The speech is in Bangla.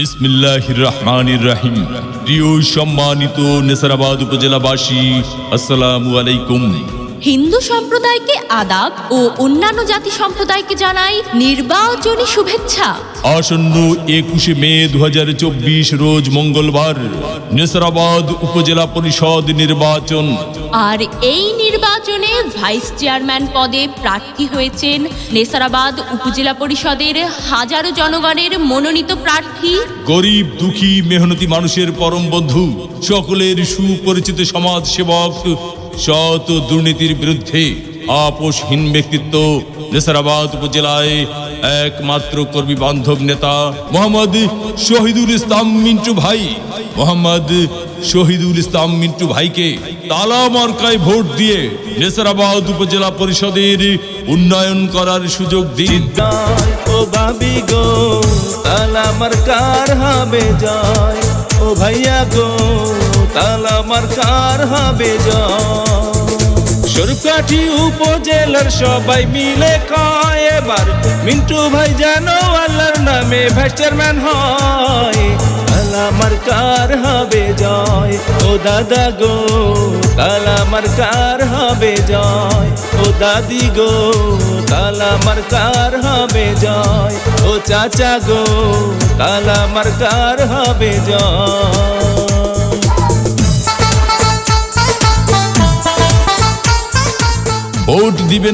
বিসমিল্লাহ রহমানির রাহিম প্রিয় সম্মানিত নেসারাবাদ উপজেলাবাসী আসসালামু আলাইকুম। হিন্দু সম্প্রদায়কে আদাব ও অন্যান্য জাতি সম্প্রদায়কে জানাই নির্বাচনী শুভেচ্ছা। আসন্ন একুশে মে দুহাজার চব্বিশ রোজ মঙ্গলবার নেসরাবাদ উপজেলা পরিষদ নির্বাচন। আর এই নির্বাচনে ভাইস চেয়ারম্যান পদে প্রার্থী হয়েছেন নেসারাবাদ উপজেলা পরিষদের হাজারো জনগণের মনোনীত প্রার্থী। গরিব দুঃখী মেহনতি মানুষের পরম বন্ধু সকলের সুপরিচিত সমাজ সেবক সৎ দুর্নীতির বিরুদ্ধে আপোষহীন ব্যক্তিত্ব নেসারাবাদ উপজেলায় একমাত্র কর্মী বান্ধব নেতা মোহাম্মদ শহীদুল ইসলাম মিন্টু ভাই। মোহাম্মদ শহীদুল ইসলাম মিন্টু ভাইকে তালা মার্কায় ভোট দিয়ে নেসারাবাদ উপজেলা পরিষদের উন্নয়ন করার সুযোগ দিন ও বাবি গো, তালা মার্কার হবে জয়। ও ভাইয়া গো, তালা মার্কার হবে জয়। সরকাঠি উপজেলার সবাই মিলে কয় এবার। মিন্টু ভাই যেন আল্লাহর নামে ভাইস চেয়ারম্যান হয়। তালা মার্কার হবে জয়। ও দাদা গো তালা মার্কার হবে জয়। ও দাদি গো তালা মার্কার হবে জয়। ও চাচা গো তালা মার্কার হবে জয়। দিবেন